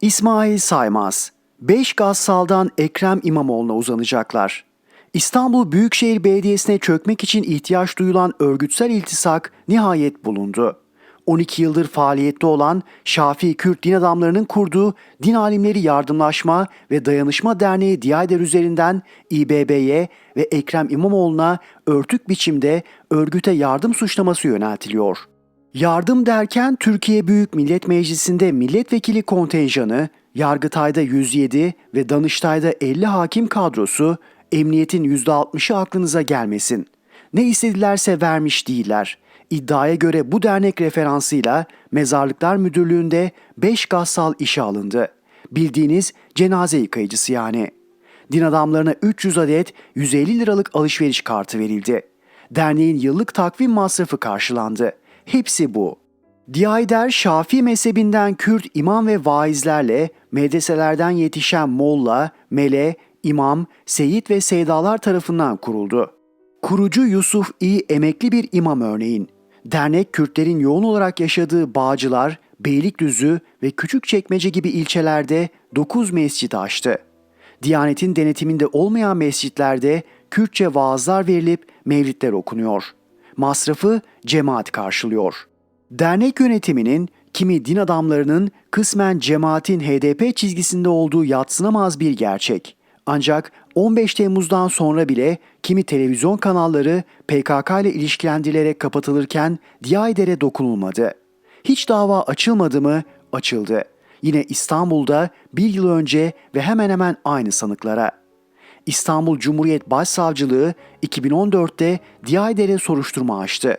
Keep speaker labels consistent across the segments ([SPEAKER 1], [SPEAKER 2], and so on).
[SPEAKER 1] İsmail Saymaz 5 Gassal'dan Ekrem İmamoğlu'na uzanacaklar. İstanbul Büyükşehir Belediyesi'ne çökmek için ihtiyaç duyulan örgütsel iltisak nihayet bulundu. 12 yıldır faaliyette olan Şafii Kürt din adamlarının kurduğu Din Alimleri Yardımlaşma ve Dayanışma Derneği Diyader üzerinden İBB'ye ve Ekrem İmamoğlu'na örtük biçimde örgüte yardım suçlaması yöneltiliyor. Yardım derken Türkiye Büyük Millet Meclisi'nde milletvekili kontenjanı, Yargıtay'da 107 ve Danıştay'da 50 hakim kadrosu, emniyetin %60'ı aklınıza gelmesin. Ne istedilerse vermiş değiller. İddiaya göre bu dernek referansıyla Mezarlıklar Müdürlüğü'nde 5 gassal işe alındı. Bildiğiniz cenaze yıkayıcısı yani. Din adamlarına 300 adet 150 liralık alışveriş kartı verildi. Derneğin yıllık takvim masrafı karşılandı. Hepsi bu. Diayder Şafii mezhebinden Kürt imam ve vaizlerle medreselerden yetişen molla, mele, imam, seyit ve seydalar tarafından kuruldu. Kurucu Yusuf İ emekli bir imam örneğin. Dernek Kürtlerin yoğun olarak yaşadığı Bağcılar, Beylikdüzü ve Küçükçekmece gibi ilçelerde 9 mescit açtı. Diyanetin denetiminde olmayan mescitlerde Kürtçe vaazlar verilip mevlitler okunuyor. Masrafı cemaat karşılıyor. Dernek yönetiminin kimi din adamlarının kısmen cemaatin HDP çizgisinde olduğu yatsınamaz bir gerçek. Ancak 15 Temmuz'dan sonra bile kimi televizyon kanalları PKK ile ilişkilendirilerek kapatılırken Diyader'e dokunulmadı. Hiç dava açılmadı mı? Açıldı. Yine İstanbul'da bir yıl önce ve hemen hemen aynı sanıklara. İstanbul Cumhuriyet Başsavcılığı 2014'te Diyader'e soruşturma açtı.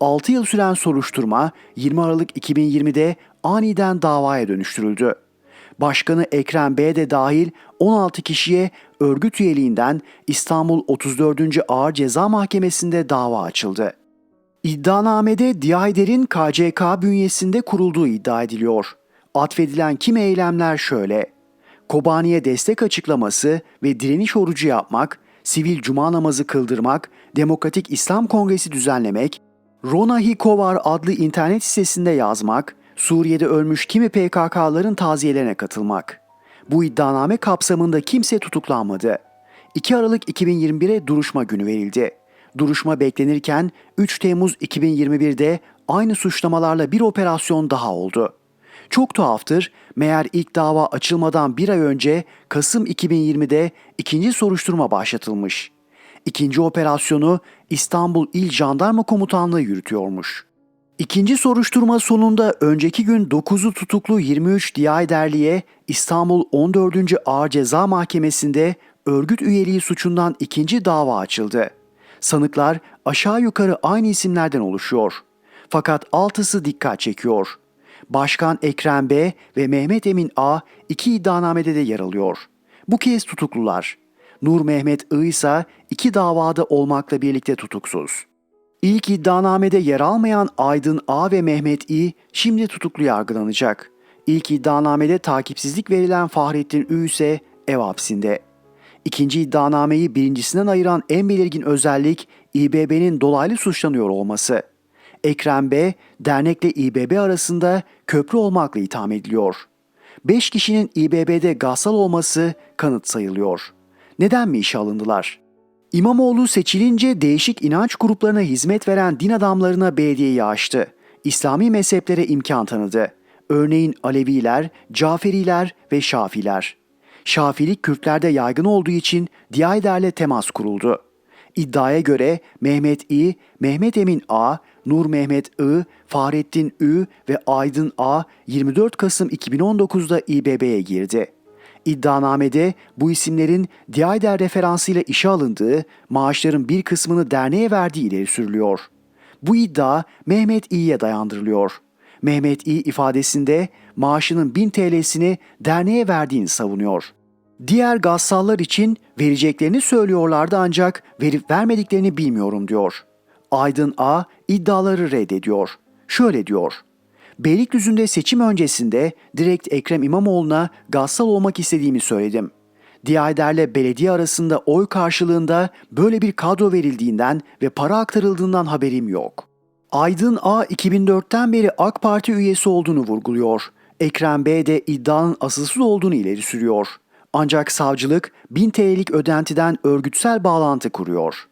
[SPEAKER 1] 6 yıl süren soruşturma 20 Aralık 2020'de aniden davaya dönüştürüldü. Başkanı Ekrem Bey de dahil 16 kişiye örgüt üyeliğinden İstanbul 34. Ağır Ceza Mahkemesi'nde dava açıldı. İddianamede Diayder'in KCK bünyesinde kurulduğu iddia ediliyor. Atfedilen kimi eylemler şöyle. Kobani'ye destek açıklaması ve direniş orucu yapmak, sivil cuma namazı kıldırmak, Demokratik İslam Kongresi düzenlemek, Rona Hikovar adlı internet sitesinde yazmak, Suriye'de ölmüş kimi PKK'ların taziyelerine katılmak. Bu iddianame kapsamında kimse tutuklanmadı. 2 Aralık 2021'e duruşma günü verildi. Duruşma beklenirken 3 Temmuz 2021'de aynı suçlamalarla bir operasyon daha oldu. Çok tuhaftır, meğer ilk dava açılmadan bir ay önce Kasım 2020'de ikinci soruşturma başlatılmış. İkinci operasyonu İstanbul İl Jandarma Komutanlığı yürütüyormuş. İkinci soruşturma sonunda önceki gün 9'u tutuklu 23 Diyayderli'ye İstanbul 14. Ağır Ceza Mahkemesi'nde örgüt üyeliği suçundan ikinci dava açıldı. Sanıklar aşağı yukarı aynı isimlerden oluşuyor. Fakat altısı dikkat çekiyor. Başkan Ekrem B ve Mehmet Emin A iki iddianamede de yer alıyor. Bu kez tutuklular. Nur Mehmet I ise iki davada olmakla birlikte tutuksuz. İlk iddianamede yer almayan Aydın A ve Mehmet İ şimdi tutuklu yargılanacak. İlk iddianamede takipsizlik verilen Fahrettin Ü ise ev hapsinde. İkinci iddianameyi birincisinden ayıran en belirgin özellik İBB'nin dolaylı suçlanıyor olması. Ekrem B, dernekle İBB arasında köprü olmakla itham ediliyor. 5 kişinin İBB'de gassal olması kanıt sayılıyor. Neden mi işe alındılar? İmamoğlu seçilince değişik inanç gruplarına hizmet veren din adamlarına belediyeyi açtı. İslami mezheplere imkan tanıdı. Örneğin Aleviler, Caferiler ve Şafiler. Şafilik Kürtlerde yaygın olduğu için Diyayder'le temas kuruldu. İddiaya göre Mehmet İ, Mehmet Emin A, Nur Mehmet I, Fahrettin Ü ve Aydın A 24 Kasım 2019'da İBB'ye girdi. İddianamede bu isimlerin Diyayder referansıyla işe alındığı, maaşların bir kısmını derneğe verdiği ileri sürülüyor. Bu iddia Mehmet İ'ye dayandırılıyor. Mehmet İ ifadesinde maaşının 1000 TL'sini derneğe verdiğini savunuyor. Diğer gassallar için vereceklerini söylüyorlardı ancak verip vermediklerini bilmiyorum diyor. Aydın A iddiaları reddediyor. Şöyle diyor. Beylikdüzü'nde seçim öncesinde direkt Ekrem İmamoğlu'na gassal olmak istediğimi söyledim. Diyayder'le belediye arasında oy karşılığında böyle bir kadro verildiğinden ve para aktarıldığından haberim yok. Aydın A 2004'ten beri AK Parti üyesi olduğunu vurguluyor. Ekrem Bey de iddianın asılsız olduğunu ileri sürüyor. Ancak savcılık 1000 TL'lik ödentiden örgütsel bağlantı kuruyor.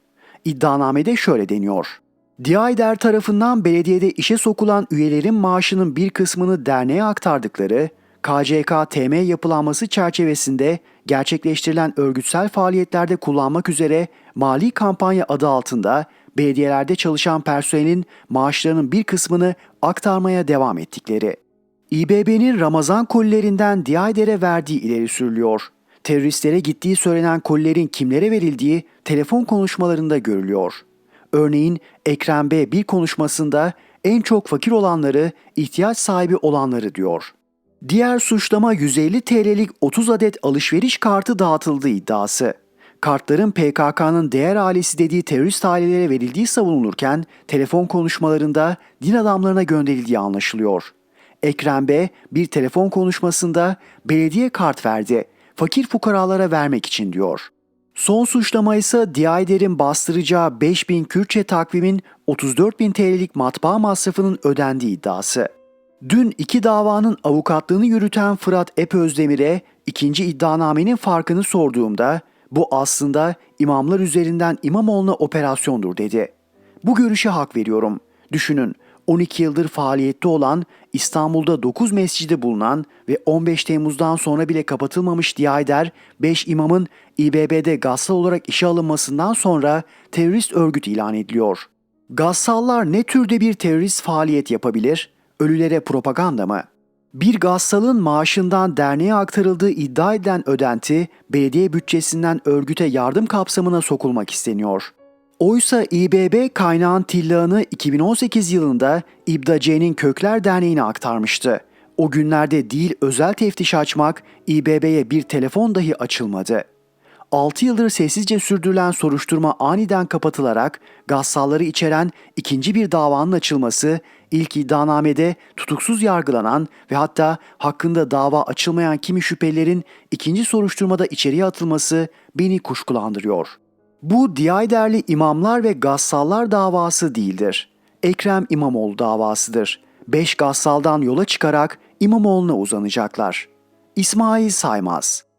[SPEAKER 1] İddianamede şöyle deniyor. Diayder tarafından belediyede işe sokulan üyelerin maaşının bir kısmını derneğe aktardıkları, KCK-TM yapılanması çerçevesinde gerçekleştirilen örgütsel faaliyetlerde kullanmak üzere mali kampanya adı altında belediyelerde çalışan personelin maaşlarının bir kısmını aktarmaya devam ettikleri. İBB'nin Ramazan kolilerinden Diayder'e verdiği ileri sürülüyor. Teröristlere gittiği söylenen kolilerin kimlere verildiği telefon konuşmalarında görülüyor. Örneğin Ekrem B bir konuşmasında en çok fakir olanları, ihtiyaç sahibi olanları diyor. Diğer suçlama 150 TL'lik 30 adet alışveriş kartı dağıtıldığı iddiası. Kartların PKK'nın değer ailesi dediği terörist ailelere verildiği savunulurken telefon konuşmalarında din adamlarına gönderildiği anlaşılıyor. Ekrem B bir telefon konuşmasında belediye kart verdi, fakir fukaralara vermek için diyor. Son suçlama ise Diayder'in bastıracağı 5000 Kürtçe takvimin 34.000 TL'lik matbaa masrafının ödendiği iddiası. Dün iki davanın avukatlığını yürüten Fırat Epözdemir'e ikinci iddianamenin farkını sorduğumda bu aslında imamlar üzerinden İmamoğlu'na operasyondur dedi. Bu görüşe hak veriyorum. Düşünün 12 yıldır faaliyette olan İstanbul'da 9 mescidi bulunan ve 15 Temmuz'dan sonra bile kapatılmamış Diyayder 5 imamın İBB'de gassal olarak işe alınmasından sonra terörist örgüt ilan ediliyor. Gassallar ne türde bir terörist faaliyet yapabilir? Ölülere propaganda mı? Bir gassalın maaşından derneğe aktarıldığı iddia edilen ödenti belediye bütçesinden örgüte yardım kapsamına sokulmak isteniyor. Oysa İBB kaynağın tillağını 2018 yılında İBDAC'nin Kökler Derneği'ne aktarmıştı. O günlerde değil özel teftiş açmak İBB'ye bir telefon dahi açılmadı. 6 yıldır sessizce sürdürülen soruşturma aniden kapatılarak gassalları içeren ikinci bir davanın açılması, ilk iddianamede tutuksuz yargılanan ve hatta hakkında dava açılmayan kimi şüphelilerin ikinci soruşturmada içeriye atılması beni kuşkulandırıyor. Bu Diyayderli imamlar ve gassallar davası değildir. Ekrem İmamoğlu davasıdır. Beş gassaldan yola çıkarak İmamoğlu'na uzanacaklar. İsmail Saymaz